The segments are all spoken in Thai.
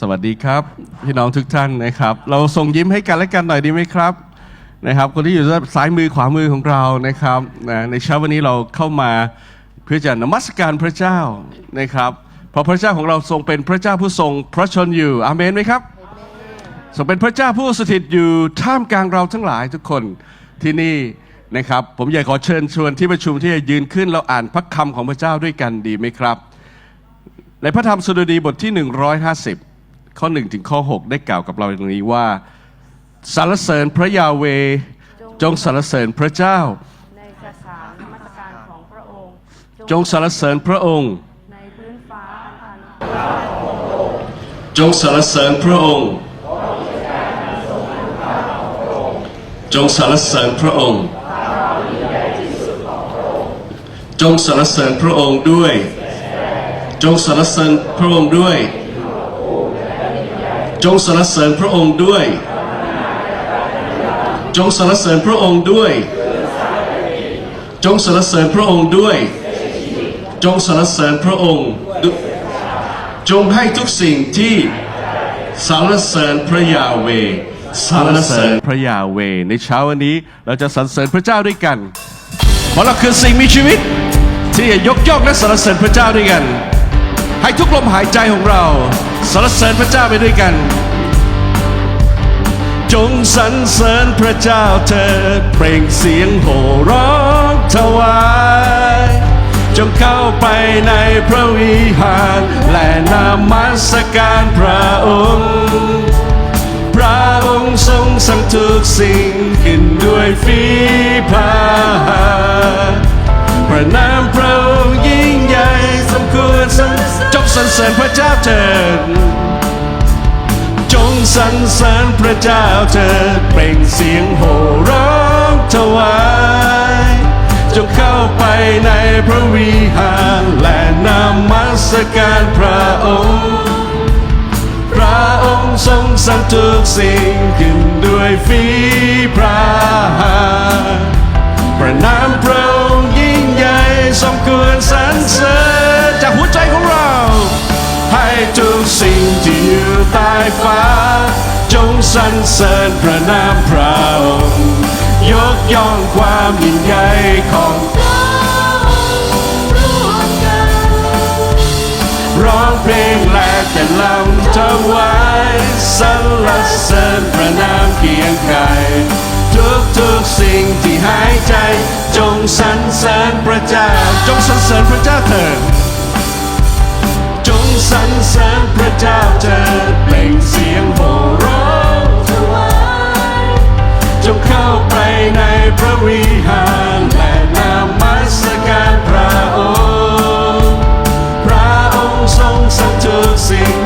สวัสดีครับ พี่น้องทุกท่านนะครับ เราส่งยิ้มให้กันและกันหน่อยดีไหมครับนะครับคนที่อยู่ด้านซ้ายมือขวามือของเรานะครับนะในเช้าวันนี้เราเข้ามาเพื่อจะนมัสการพระเจ้านะครับ เพราะพระเจ้าของเราทรงเป็นพระเจ้าผู้ทรงพระชนอยู่อาเมนไหมครับทรงเป็นพระเจ้าผู้สถิตอยู่ท่ามกลางเราทั้งหลายทุกคนที่นี่นะครับ ผมอยากขอเชิญชวนที่ประชุมที่จะยืนขึ้นเราอ่านพระคำของพระเจ้าด้วยกันดีไหมครับ ในพระธรรมสดุดีบทที่ 150 ข้อ1ถึงข้อ 6 ได้กล่าวกับเราอย่างนี้ว่าสรรเสริญพระยาเวห์จงสรรเสริญพระเจ้า ในสถานนมัสการของพระองค์ จงสรรเสริญพระองค์ ในพื้นฟ้าอันจงสรรเสริญพระองค์ จงสรรเสริญพระองค์ จงสรรเสริญพระองค์ด้วย จงสรรเสริญพระองค์ด้วย จงสรรเสริญพระองค์ด้วย จงสรรเสริญพระองค์ด้วย จงสรรเสริญพระองค์ด้วย จงสรรเสริญพระองค์ จงให้ทุกสิ่งที่สรรเสริญพระยาเวสรรเสริญพระยาเว ในเช้าวันนี้เราจะสรรเสริญพระเจ้าด้วยกัน เพราะเราคือสิ่งมีชีวิต ที่จะยกย่องและสรรเสริญพระเจ้าด้วยกัน ให้ทุกลมหายใจของเรา สรรเสริญพระเจ้าไปด้วยกัน จงสรรเสริญพระเจ้าเถิดเปล่งเสียงโห่ร้องถวายจงเข้าไปในพระวิหารและนามัสการพระองค์ พระองค์ทรงสั่งทุกสิ่งขึ้นด้วยฝีพระหัตถ์พระนามพระองค์ ควรจงสรรเสริญพระเจ้าเถิดจงสรรเสริญพระเจ้าเถิดเปล่งเสียงโห่ร้องถวายจงเข้าไปในพระวิหารและนมัสการพระองค์ พระองค์ทรงสรรทุกสิ่งขึ้นด้วยฝีพระหัตถ์พระนามพระองค์ยิ่งใหญ่สมควรสรรเสริญ จากหัวใจของเรา ให้ทุกสิ่งที่อยู่ใต้ฟ้า จงสรรเสริญพระนามพระองค์ยกย่องความยิ่งใหญ่ของร้องเพลงและแต่ลำถวายสรรเสริญพระนามเกียงไกรทุกทุกสิ่งที่หายใจ จงสรรเสริญพระเจ้า จงสรรเสริญพระเจ้าเถิด สรรเสริญพระเจ้าเถิดเปล่งเสียงโห่ร้องถวายจงเข้าไปในพระวิหารและนามัสการพระองค์ พระองค์ทรงสถิตสิ่ง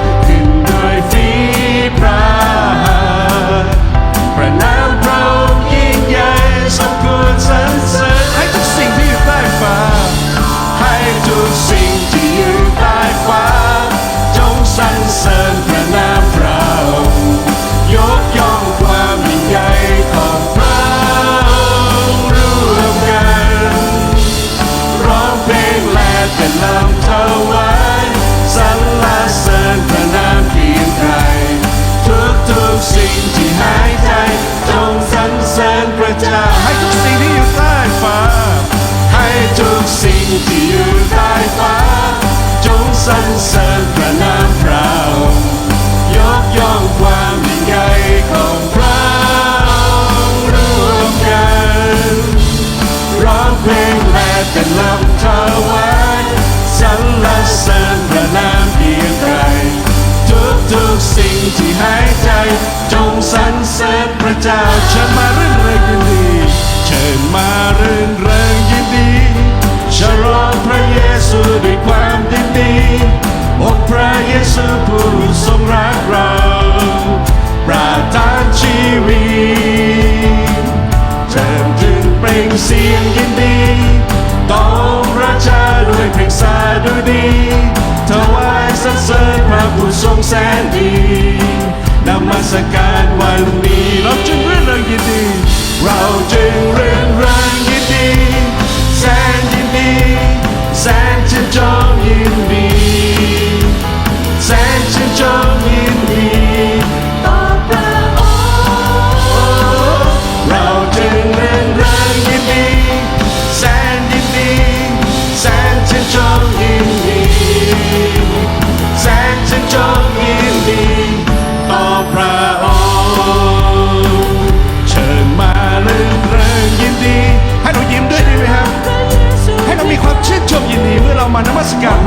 จ้าเชิญมาเรื่นเริงยินดีเชิญมาเรื่นเริงยินดีฉลองพระเยซูด้วยความยินดีองค์พระเยซูผู้ทรงรักเราประทานชีวิตเชิญจึงเปล่งเสียงยินดีต้องราชาด้วยเพลงสาดุดีถวายสรรเสริญพระผู้ทรงแสนดี นมัสการวันนี้เราจึงเรื่นเริงยินดี เราจึงเรื่องรางยินดีแสนยินดีแสนชื่นชมยินดี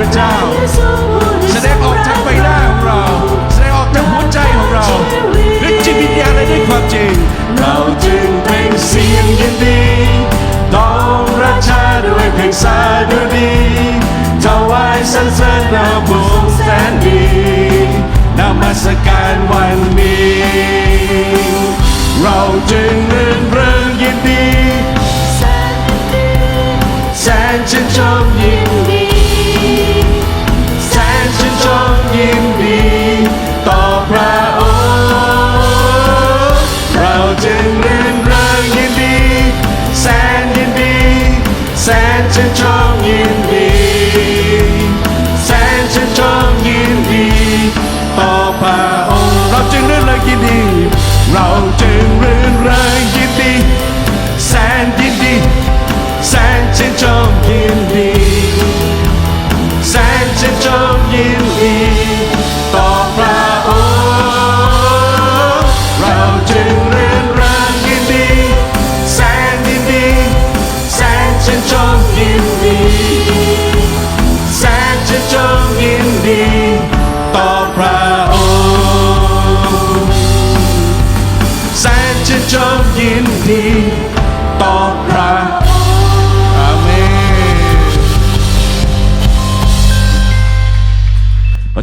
ระเจ้า แสดงออกจากใบหน้าของเรา แสดงออกจากหัวใจของเราด้วยจิตวิญญาณและด้วยความจริง เราจึงเป็นเสียงยินดีต้องรักชาด้วยเพลงสาดุดีถวายสันเสริญเาบุงแสนดีนมัสการวันนี้ เราจึงรื่นเริงยินดีแสนชื่นชม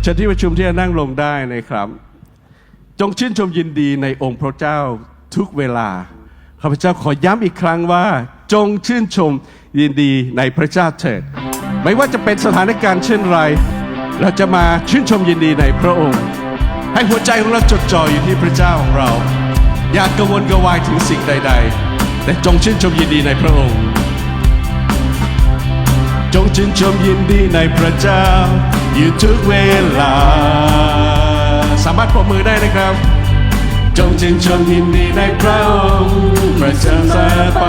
เชิญที่ประชุมที่จะนั่งลงได้นะครับ จงชื่นชมยินดีในองค์พระเจ้าทุกเวลาข้าพเจ้าขอย้ำอีกครั้งว่า จงชื่นชมยินดีในพระเจ้าเถิด ไม่ว่าจะเป็นสถานการณ์เช่นไร เราจะมาชื่นชมยินดีในพระองค์ ให้หัวใจของเราจดจ่ออยู่ที่พระเจ้าของเรา อย่ากกระวนกระวายถึงสิ่งใด ๆ แต่จงชื่นชมยินดีในพระองค์ จงชื่นชมยินดีในพระเจ้า อยู่ทุกเวลา สามารถปรบมือได้นะครับ จงชื่นชมยินดีในพระองค์ประเสริฐไป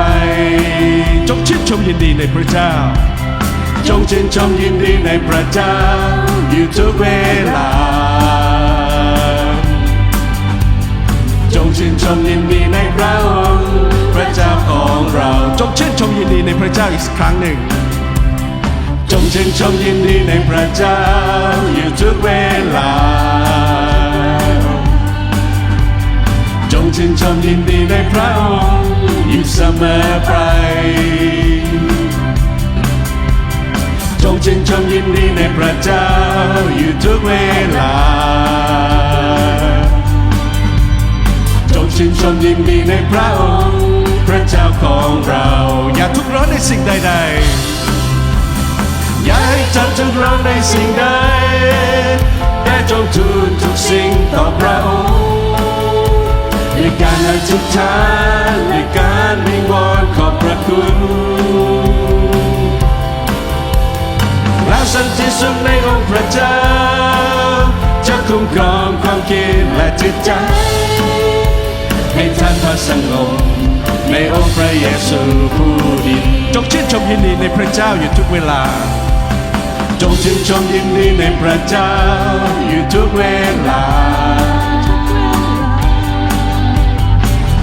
จงชื่นชมยินดีในพระเจ้า จงชื่นชมยินดีในพระเจ้า อยู่ทุกเวลา จงชื่นชมยินดีในพระองค์พระเจ้าของเรา จงชื่นชมยินดีในพระเจ้าอีกสักครั้งหนึ่ง ชื่นชมยินดีในพระเจ้าอยู่ทุกเวลา จงชื่นชมยินดีในพระองค์อยู่เสมอไป จงชื่นชมยินดีในพระเจ้าอยู่ทุกเวลา จงชื่นชมยินดีในพระองค์ พระเจ้าของเรา อย่าทุกข์ร้อนในสิ่งใดๆ อย่าให้ท่านทุกข์ร้อนในสิ่งใดแต่จงทูลทุกสิ่งต่อพระองค์ด้วยการอธิษฐานด้วยการวิงวอนขอบพระคุณแล้วสันติสุขในองค์พระเจ้า จะคุ้มครองความคิดและจิตใจ ให้ท่านพักสงบในองค์พระเยซูผู้ดีจงชื่นชมยินดีในพระเจ้าอยู่ทุกเวลา จงชื่นชมยินดีในพระเจ้าอยู่ทุกเวลา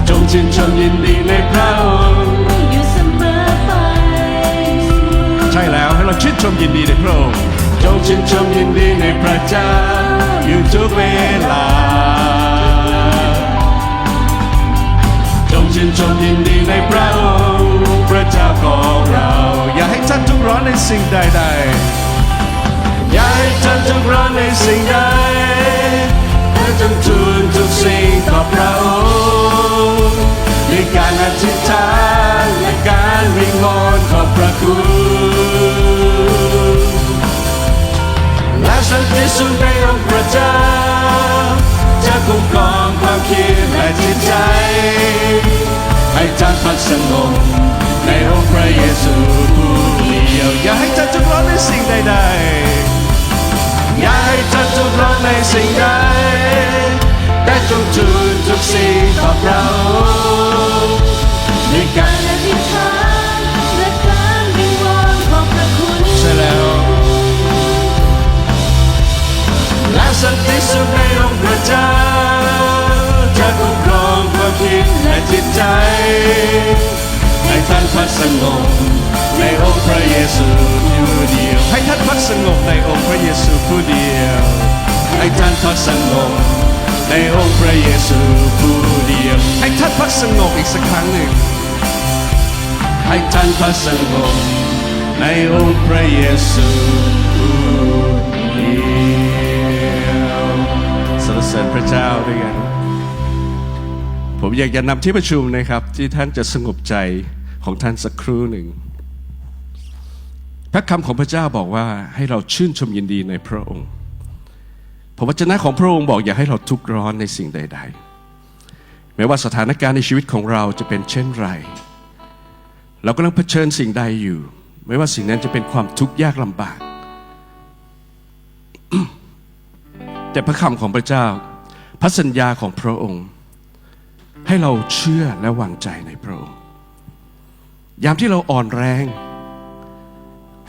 จงชื่นชมยินดีในพระองค์อยู่เสมอไป ใช่แล้วให้เราชื่นชมยินดีในพระองค์จงชื่นชมยินดีในพระเจ้าอยู่ทุกเวลา จงชื่นชมยินดีในพระองค์พระเจ้าของเรา อย่าให้ท่านทุกร้อนในสิ่งใดๆ ให้ท่านทุกข์ร้อนในสิ่งใดแต่จงทูลทุกสิ่งต่อพระองค์ด้วยการอธิษฐานและการวิงวอนขอบพระคุณและสันติสุขในองค์พระเจ้าจะคุ้มครองความคิดและจิตใจ ให้ท่านพักสงบในองค์พระเยซูผู้เดียวอย่าให้ท่านทุกข์ร้อนในสิ่งใดๆ อย่าให้ท่านทุกร้อนในสิ่งใดแต่จงทูลทุกสิ่งต่อพระองค์ด้วยการอธิษฐานและการวิงวอนขอบพระคุณใช่แล้วและสันติสุขในองค์พระเจ้าจะคุ้มครองความคิดและจิตใจ ให้ท่านพักสงบ ในองค์พระเยซูผู้เดียว ให้ท่านพักสงบในองค์พระเยซูผู้เดียว ให้ท่านพักสงบในองค์พระเยซูผู้เดียว ให้ท่านพักสงบอีกสักครั้งหนึ่ง ให้ท่านพักสงบในองค์พระเยซูผู้เดียวสรรเสริญพระเจ้าด้วยกันผมอยากจะนำที่ประชุมนะครับที่ท่านจะสงบใจของท่านสักครู่หนึ่ง พระคำของพระเจ้าบอกว่าให้เราชื่นชมยินดีในพระองค์พระวจนะของพระองค์บอกอย่าให้เราทุกข์ร้อนในสิ่งใด ๆ ไม่ว่าสถานการณ์ในชีวิตของเราจะเป็นเช่นไร เรากำลังเผชิญสิ่งใดอยู่ ไม่ว่าสิ่งนั้นจะเป็นความทุกข์ยากลำบาก แต่พระคำของพระเจ้า พระสัญญาของพระองค์ ให้เราเชื่อและวางใจในพระองค์ ยามที่เราอ่อนแรง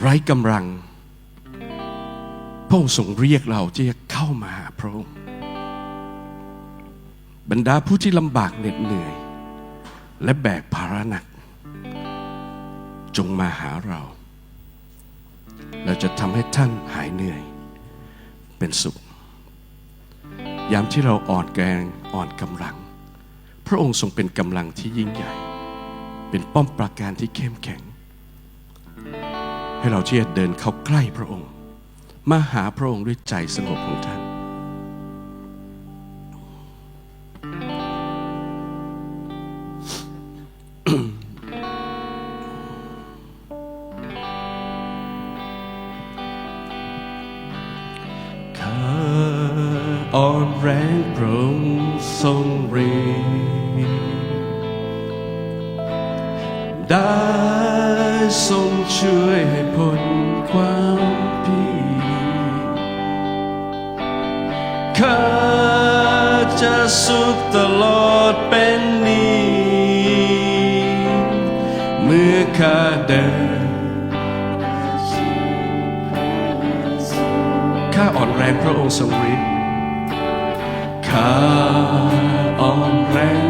ไร้กำลัง พระองค์ทรงเรียกเราที่จะเข้ามาหาพระองค์บรรดาผู้ที่ลำบากเหน็ดเหนื่อย และแบกภาระหนัก จงมาหาเรา เราจะทำให้ท่านหายเหนื่อย เป็นสุข ยามที่เราอ่อนแกงอ่อนกำลัง พระองค์ทรงเป็นกำลังที่ยิ่งใหญ่ เป็นป้อมปราการที่เข้มแข็ง ให้เราที่จะเดินเข้าใกล้พระองค์ มาหาพระองค์ด้วยใจสงบของท่านข้าอ่อนแรงพระองทรงฤทธิ์ได้ ทรงช่วยให้พ้นความผิดข้าจะสุขตลอดเป็นนิจเมื่อข้าเดินข้าอ่อนแรงพระองค์ทรงฤทธิ์ข้าอ่อนแรง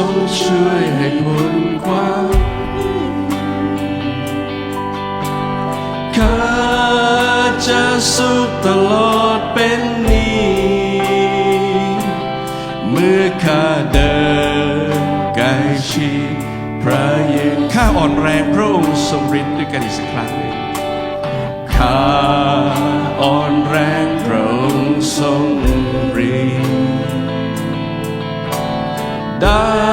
ทรงช่วยให้พ้นความข้าจะสุขตลอดเป็นนิจเมื่อข้าเดินใกล้ชิดพระเยซูข้าอ่อนแรงพระองค์ทรงฤทธิ์ด้วยกันอีกสักครั้งหนึ่งข้าอ่อนแรงพระองค์ทรงฤทธิ์ได้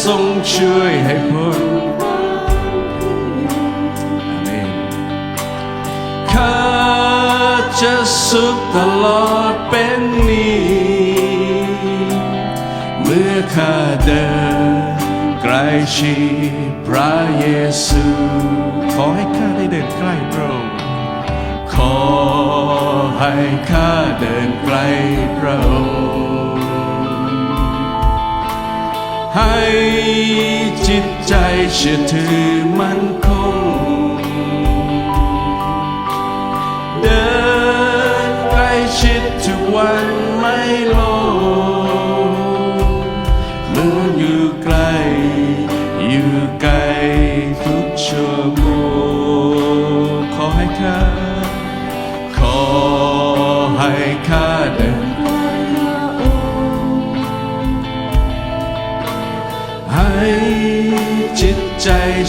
ทรงช่วยให้พ้นอาเมนข้าจะสุขตลอดเป็นนิจเมื่อข้าเดินใกล้ชิดพระเยซู ขอให้ข้าได้เดินใกล้พระองค์ขอให้ข้าเดินใกล้พระองค์ ให้จิตใจเชื่อถือมั่นคง เดินใกล้ชิดทุกวัน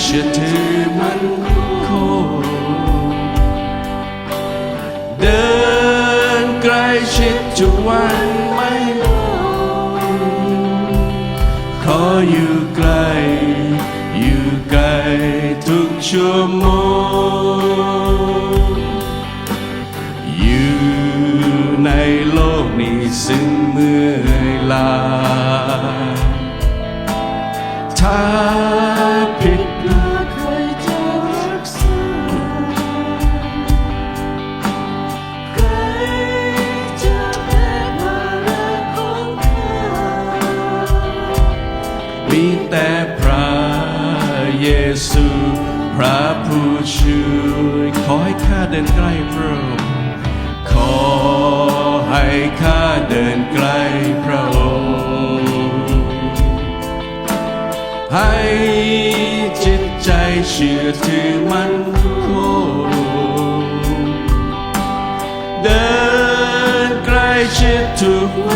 เชื่อถือมันคงเดินใกล้ชิดทุกวันไม่ลงขออยู่ใกล้อยู่ไกลทุกชั่วโมงอยู่ในโลกนี้ซึ่งเมื่อยลาถ้า เดินใกล้พระองค์ขอให้ข้าเดินใกล้พระองค์ให้จิตใจเชื่อถือมันคงเดินใกล้ชิดทุก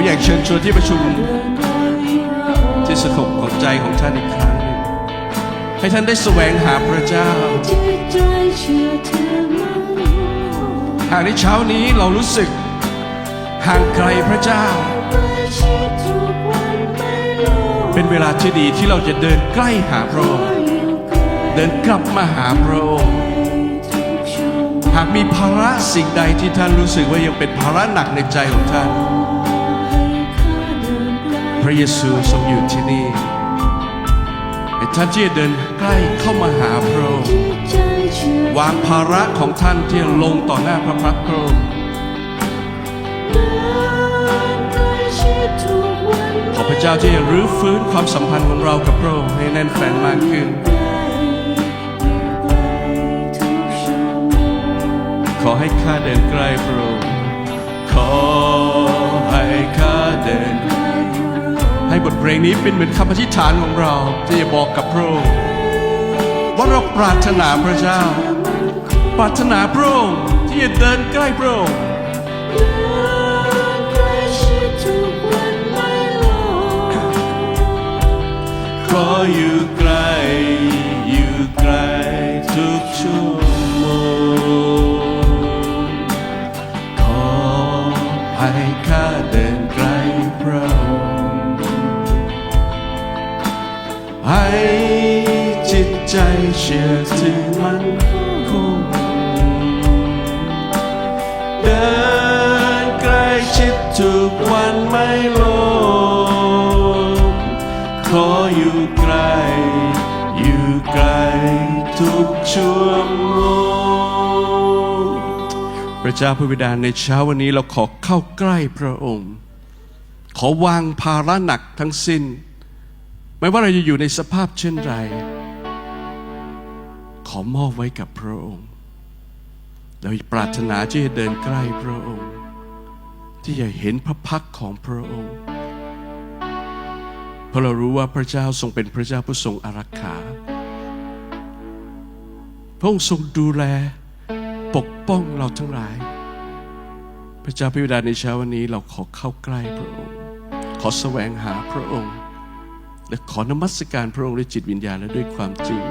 ผมอยากเชิญชวนที่ประชุมที่สงบของใจของท่านอีกครั้งหนึ่งให้ท่านได้แสวงหาพระเจ้า หากในเช้านี้เรารู้สึกห่างไกลพระเจ้า เป็นเวลาที่ดีที่เราจะเดินใกล้หาพระองค์เดินกลับมาหาพระองค์หากมีภาระสิ่งใดที่ท่านรู้สึกว่ายังเป็นภาระหนักในใจของท่าน พระเยซูทรงอยู่ที่นี่ให้ท่านที่เดินใกล้เข้ามาหาพระองค์วางภาระของท่านที่ลงต่อหน้าพระพักตร์พระองค์ขอพระเจ้าที่จะรื้อฟื้นความสัมพันธ์ของเรากับพระองค์ให้แน่นแฟนมากขึ้น ขอให้ข้าเดินใกล้พระองค์ขอ ให้บทเพลงนี้เป็นเหมือนคำอธิษฐานของเราที่จะบอกกับพระองค์ว่าเราปรารถนาพระเจ้า ปรารถนาพระองค์ที่จะเดินใกล้พระองค์เดินใกล้ทุกวันไม่ลงขออยู่ใกล้อยู่ใกล้ทุกชั่ว ให้จิตใจเชื่อถือมันคงเดินใกล้ชิดทุกวันไม่ลงขออยู่ไกล อยู่ไกลทุกชั่วโมงพระเจ้าผู้บิดาในเช้าวันนี้เราขอเข้าใกล้พระองค์ ขอวางภาระหนักทั้งสิ้น ไม่ว่าเราจะอยู่ในสภาพเช่นไร ขอมอบไว้กับพระองค์ เราปรารถนาที่จะเดินใกล้พระองค์ ที่จะเห็นพระพักของพระองค์ เพราะเรารู้ว่าพระเจ้าทรงเป็นพระเจ้าผู้ทรงอารักขา พระองค์ทรงดูแลปกป้องเราทั้งหลาย พระเจ้าพิบิดาในเช้าวันนี้เราขอเข้าใกล้พระองค์ ขอแสวงหาพระองค์ และขอนมัสการพระองค์ด้วยจิตวิญญาณและด้วยความจริง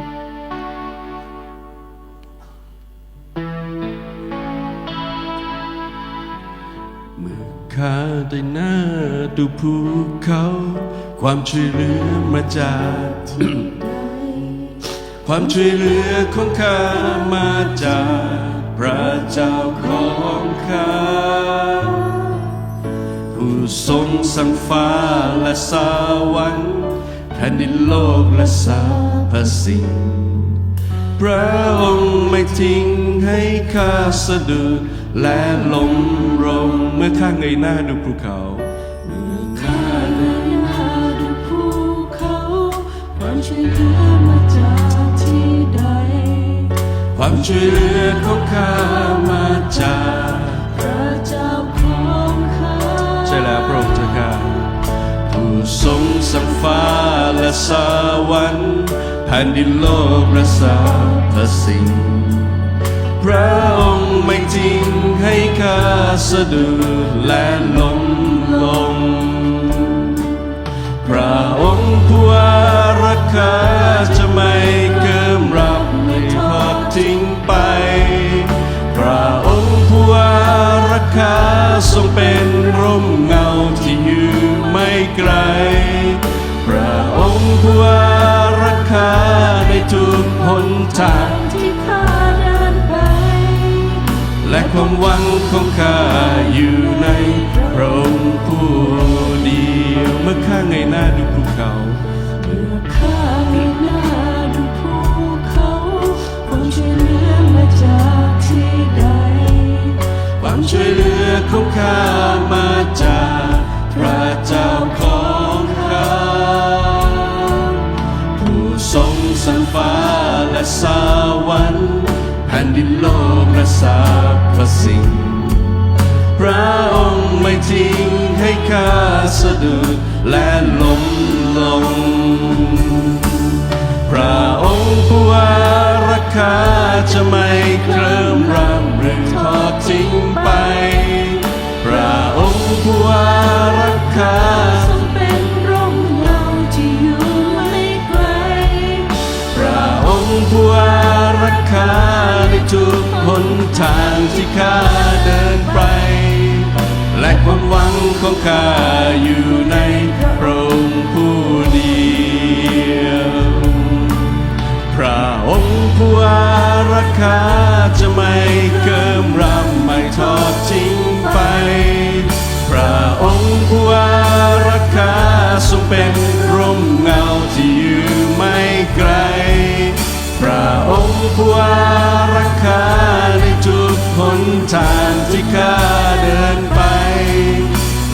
เมื่อข้าได้หน้าดูภูเขา ความช่วยเหลือมาจากที่ใดความช่วยเหลือของข้ามาจากพระเจ้าของข้าผู้ทรงสั่งฟ้าและสวรรค์ แผ่นดินโลกและสรรพสิ่ง พระองค์ไม่ทิ้งให้ข้าสะดุดและลมรงเมื่อข้าเงยหน้าดูภูเขาข้าเดินหาดูภูเขาความช่วยเหลือมาจากที่ใดความช่วยเหลือของข้ามาจากพระเจ้าของข้าใช่แล้วพระองค์เจ้าข้าผู้ทรงสั่งฟ้า สวรรค์แผ่นดินโลกและสรรพสิ่ง พระองค์ไม่ทิ้งให้ข้าสะดุดและล้มลง พระองค์ผู้อารักขาจะไม่เกิมรับไม่ทอดทิ้งไป พระองค์ผู้อารักขาทรงเป็นร่มเงาที่อยู่ไม่ไกล ผู้อารักขาในทุกหนทางที่ข้าเดินไป และความหวังของข้าอยู่ในพระองค์ผู้เดียวเมื่อข้าเงยหน้าดูภูเขาเมื่อข้าเดินหน้าดูภูเขาความช่วยเหลือมาจากที่ใดความช่วยเหลือของข้ามาจากพระเจ้า สวรรค์แผ่นดินโลกและสรรพสิ่ง พระองค์ไม่ทิ้งให้ข้าสะดุดและล้มลง พระองค์ผู้อารักขาจะไม่เคลิ้มรำหรือทอดทิ้งไป พระองค์ผู้อารักขา ทุกหนทางที่ข้าเดินไป และความหวังของข้าอยู่ในพระองค์ผู้เดียว พระองค์ผู้อารักขาจะไม่เกิมรำไม่ทอดทิ้งไป พระองค์ผู้อารักขาทรงเป็นร่มเงาที่อยู่ไม่ไกล พระองค์ผู้รักษาในจุดหนทางที่ข้าเดินไป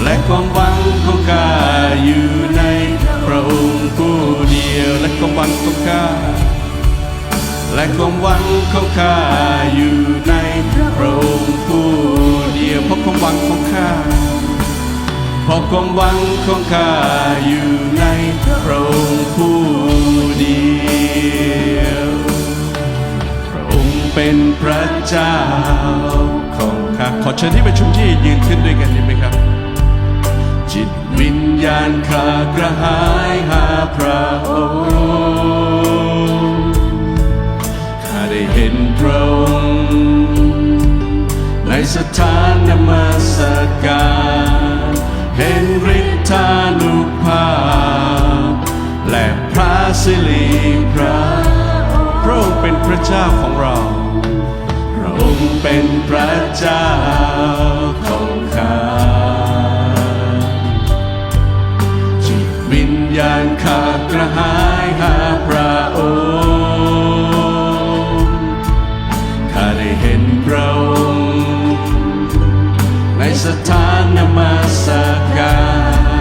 และความหวังของข้าอยู่ในพระองค์ผู้เดียวและความหวังของข้าและความหวังของข้าอยู่ในพระองค์ผู้เดียวเพราะความหวังของข้าเพราะความหวังของข้าอยู่ในพระองค์ผู้ เป็นพระเจ้าของข้าขอเชิญที่ประชุมที่ยืนขึ้นด้วยกันได้ไหมครับ จิตวิญญาณข้ากระหายหาพระองค์ข้าได้เห็นพระองค์ในสถานนมัสการเห็นฤทธานุภาพและพระสิริพระพระองค์เป็นพระเจ้าของเรา องค์เป็นพระเจ้าของข้าจิตวิญญาณข้ากระหายหาพระองค์ข้าได้เห็นพระองค์ในสถานนมัสกา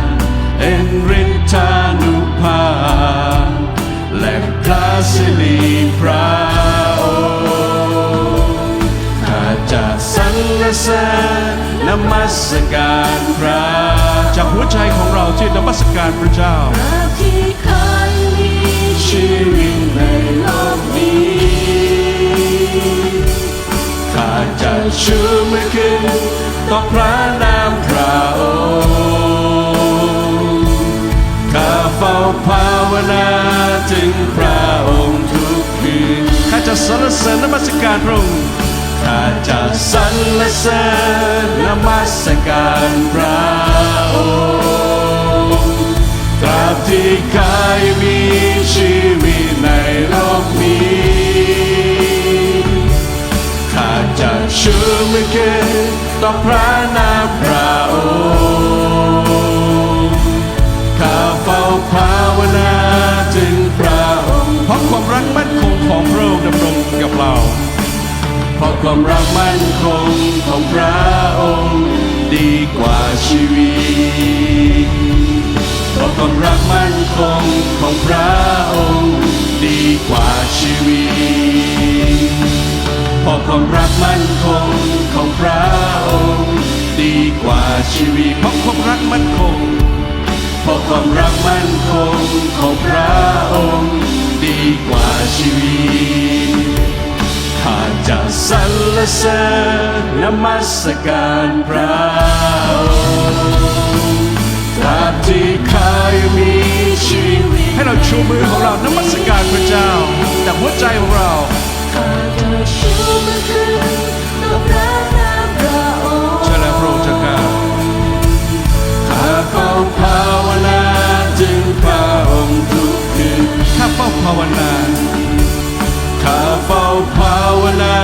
รเห็นฤทธานุภาและพระสิริพระ สรเสริญนมัสการพระจากหัวใจของเราที่นมัสการพระเจ้าพระที่เคยมีชีวิตในโลกนี้ข้าจะชูมือขึ้นต่อพระนามพระองค์ข้าเฝ้าภาวนาถึงพระองค์ทุกคืนข้าจะสรรเสริญนมัสการพระองค์ จะสรรเสริญนมัสการพระองค์ตราบที่กายมีชีวิตในโลกนี้ข้าจะชื่อมือขึ้นต่อพระนามพระองค์ ความรักมั่นคงของพระองค์ ดีกว่าชีวิตเพราะความรักมั่นคงของพระองค์ ดีกว่าชีวิตเพราะความรักมั่นคงของพระองค์ ดีกว่าชีวิตเพราะความรักมั่นคงเพราะความรักมั่นคงของพระองค์ ดีกว่าชีวิต ข้าจะสรรเสริญนมัสการพระองค์ตราบที่ข้ายังมีชีวิตให้เราชูมือของเรานมัสการพระเจ้าจากหัวใจของเราข้าจะชูมือขึ้นต่อพระนามพระองค์ใช่แล้วพระองค์เจ้าข้าข้าเฝ้าภาวนาถึงพระองค์ทุกคืนข้าเฝ้าภาวนา ข้าเฝ้าภาวนา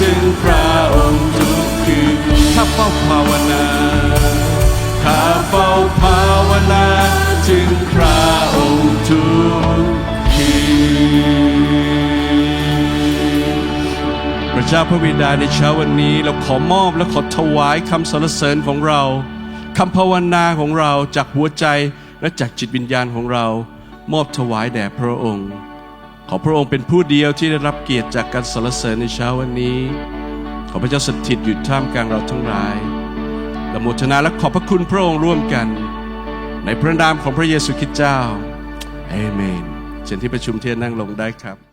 ถึงพระองค์ทุกคืนข้าเฝ้าภาวนาข้าเฝ้าภาวนาถึงพระองค์ทุกคืนพระเจ้าพระบิดาในเช้าวันนี้เราขอมอบและขอถวายคำสรรเสริญของเราคำภาวนาของเราจากหัวใจและจากจิตวิญญาณของเรา มอบถวายแด่พระองค์ ขอพระองค์เป็นผู้เดียวที่ได้รับเกียรติจากการสรรเสริญในเช้าวันนี้ ขอพระเจ้าสถิตอยู่ท่ามกลางเราทั้งหลายและโมทนาและขอบพระคุณพระองค์ร่วมกัน ในพระนามของพระเยซูคริสต์เจ้าเอเมนเชิญที่ประชุมเทียนนั่งลงได้ครับ